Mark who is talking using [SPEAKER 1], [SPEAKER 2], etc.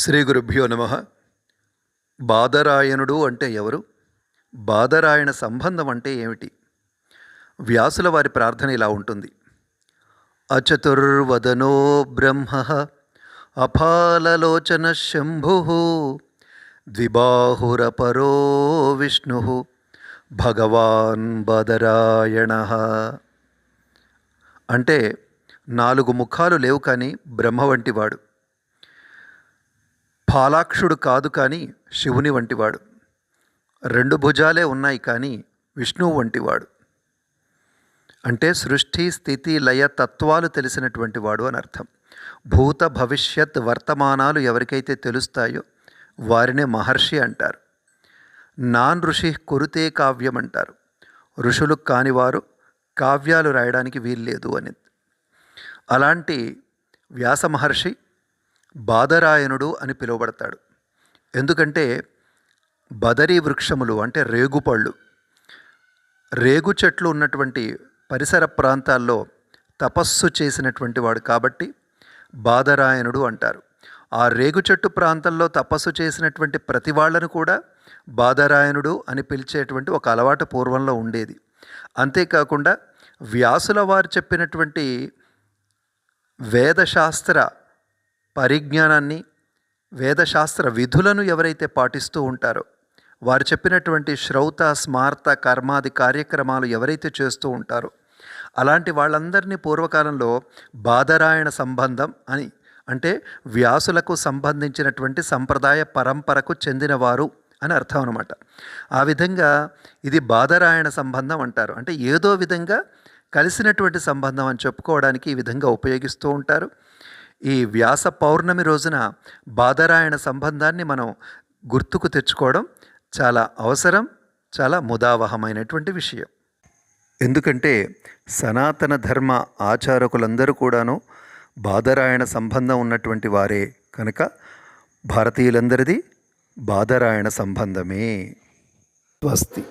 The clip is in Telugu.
[SPEAKER 1] శ్రీ గురుభ్యో నమ. బాదరాయణుడు అంటే ఎవరు? బాదరాయణ సంబంధం అంటే ఏమిటి? వ్యాసుల వారి ప్రార్థన ఇలా ఉంటుంది. అచతుర్వదనో బ్రహ్మ అపాలలోచన శంభు ద్విబాహురపరో విష్ణు భగవాన్ బదరాయణ. అంటే నాలుగు ముఖాలు లేవు కానీ బ్రహ్మ వంటివాడు పాలాక్షుడు కాదు కానీ శివుని వంటివాడు. రెండు భుజాలే ఉన్నాయి కానీ విష్ణువు వంటివాడు. అంటే సృష్టి స్థితి లయ తత్వాలు తెలిసినటువంటి వాడు అని అర్థం. భూత భవిష్యత్ వర్తమానాలు ఎవరికైతే తెలుస్తాయో వారినే మహర్షి అంటారు. నాన్ ఋషి కురుతే కావ్యం అంటారు. ఋషులు కానివారు కావ్యాలు రాయడానికి వీల్లేదు అని. అలాంటి వ్యాస మహర్షి బాదరాయణుడు అని పిలువబడతాడు. ఎందుకంటే బదరీ వృక్షములు అంటే రేగుపళ్ళు. రేగు చెట్లు ఉన్నటువంటి పరిసర ప్రాంతాల్లో తపస్సు చేసినటువంటి వాడు కాబట్టి బాదరాయణుడు అంటారు. ఆ రేగు చెట్టు ప్రాంతంలో తపస్సు చేసినటువంటి ప్రతి వాళ్ళను కూడా బాదరాయణుడు అని పిలిచేటువంటి ఒక అలవాటు పూర్వంలో ఉండేది. అంతేకాకుండా వ్యాసుల వారు చెప్పినటువంటి వేదశాస్త్ర పరిజ్ఞానాన్ని వేదశాస్త్ర విధులను ఎవరైతే పాటిస్తూ ఉంటారో వారు చెప్పినటువంటి శ్రౌత స్మార్త కర్మాది కార్యక్రమాలు ఎవరైతే చేస్తూ ఉంటారో అలాంటి వాళ్ళందరినీ పూర్వకాలంలో బాదరాయణ సంబంధం అని అంటే వ్యాసులకు సంబంధించినటువంటి సంప్రదాయ పరంపరకు చెందినవారు అని అర్థం అనమాట ఆ విధంగా ఇది బాధరాయణ సంబంధం అంటారు. అంటే ఏదో విధంగా కలిసినటువంటి సంబంధం అని చెప్పుకోవడానికి ఈ విధంగా ఉపయోగిస్తూ ఉంటారు. ఈ వ్యాస పౌర్ణమి రోజున బాదరాయణ సంబంధాన్ని మనం గుర్తుకు తెచ్చుకోవడం చాలా అవసరం చాలా ముదావహమైనటువంటి విషయం. ఎందుకంటే సనాతన ధర్మ ఆచారకులందరూ కూడాను బాదరాయణ సంబంధం ఉన్నటువంటి వారే కనుక భారతీయులందరిది బాదరాయణ సంబంధమే. స్వస్తి.